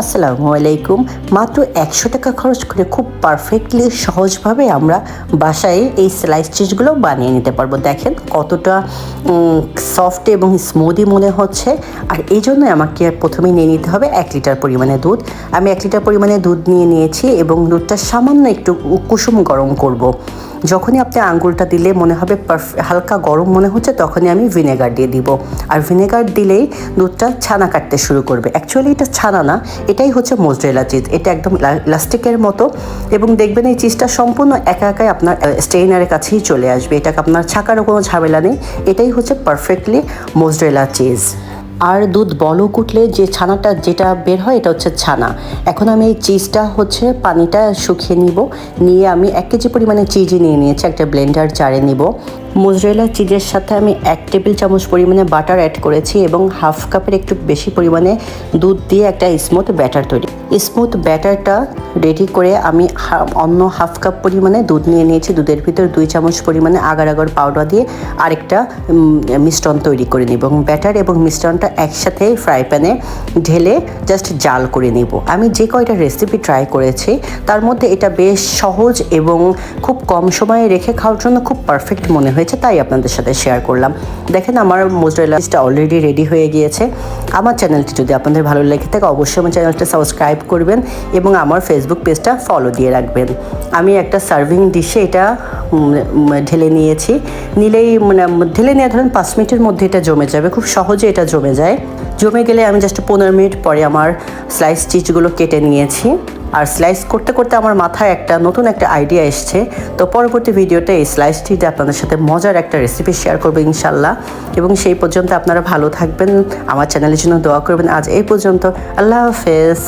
আসসালামু আলাইকুম। মাত্র একশো টাকা খরচ করে খুব পারফেক্টলি সহজভাবে আমরা বাসায় এই স্লাইস চিজগুলো বানিয়ে নিতে পারব। দেখেন কতটা সফট এবং স্মুদি মনে হচ্ছে। আর এই জন্য আমাকে প্রথমে নিয়ে নিতে হবে এক লিটার পরিমাণে দুধ। আমি এক লিটার পরিমাণে দুধ নিয়ে নিয়েছি এবং দুধটা সামান্য একটু কুসুম গরম করব। যখনই আপনি আঙ্গুলটা দিলে মনে হবে হালকা গরম মনে হচ্ছে, তখনই আমি ভিনেগার দিয়ে দিব। আর ভিনেগার দিলেই দুধটা ছানা কাটতে শুরু করবে। অ্যাকচুয়ালি এটা ছানা না, এটাই হচ্ছে মোজরেলা চিজ এটা একদম ইলাস্টিকের মতো এবং দেখবেন এই চিজটা সম্পূর্ণ একা একাই আপনার স্টেইনারের কাছেই চলে আসবে। এটাকে আপনার ছাকারও কোনো ঝামেলা নেই। এটাই হচ্ছে পারফেক্টলি মোজরেলা চিজ আর দুধ বলক কুটলে যে ছানাটা যেটা বের হয় এটা হচ্ছে ছানা। এখন আমি এই চিজটা হচ্ছে পানিটা শুকিয়ে নিব। নিয়ে আমি এক কেজি পরিমাণে চিজই নিয়ে নিয়েছি, একটা ব্লেন্ডার চারে নিব। মোজরেলা চিজের সাথে আমি এক টেবিল চামচ পরিমাণে বাটার অ্যাড করেছি এবং হাফ কাপের একটু বেশি পরিমাণে দুধ দিয়ে একটা স্মুথ ব্যাটার তৈরি। স্মুথ ব্যাটারটা রেডি করে আমি অন্য হাফ কাপ পরিমাণে দুধ নিয়ে নিয়েছি। দুধের ভিতর দুই চামচ পরিমাণে আগার আগার পাউডার দিয়ে আরেকটা মিশ্রণ তৈরি করে নিব এবং ব্যাটার এবং মিশ্রণটা একসাথে ফ্রাই প্যানে ঢেলে জাস্ট জাল করে নিব। আমি যে কয়টা রেসিপি ট্রাই করেছি, তার মধ্যে এটা বেশ সহজ এবং খুব কম সময়ে রেখে খাওয়ার জন্য খুব পারফেক্ট মনে হয়েছে। তাই আপনাদের সাথে শেয়ার করলাম। দেখেন, আমার মোজরেলাসটা অলরেডি রেডি হয়ে গিয়েছে। আমার চ্যানেলটি যদি আপনাদের ভালো লেগে থাকে, অবশ্যই আমার চ্যানেলটা সাবস্ক্রাইব করবেন এবং আমার ফেসবুক পেজটা ফলো দিয়ে রাখবেন। আমি একটা সার্ভিং ডিশে এটা ঢেলে নিয়েছি। নিলেই মানে ঢেলে নিয়ে ধরেন পাঁচ মিনিটের মধ্যে এটা জমে যাবে। খুব সহজে এটা জমে যায়। জমে গেলে আমি জাস্ট পনেরো মিনিট পরে আমার স্লাইস চিজগুলো কেটে নিয়েছি। আর স্লাইস করতে করতে আমার মাথায় একটা নতুন একটা আইডিয়া এসছে। তো পরবর্তী ভিডিওতে এই স্লাইস চিজে আপনাদের সাথে মজার একটা রেসিপি শেয়ার করব ইনশাল্লাহ এবং সেই পর্যন্ত আপনারা ভালো থাকবেন। আমার চ্যানেলের জন্য দোয়া করবেন। আজ এই পর্যন্ত। আল্লাহ হাফেজ।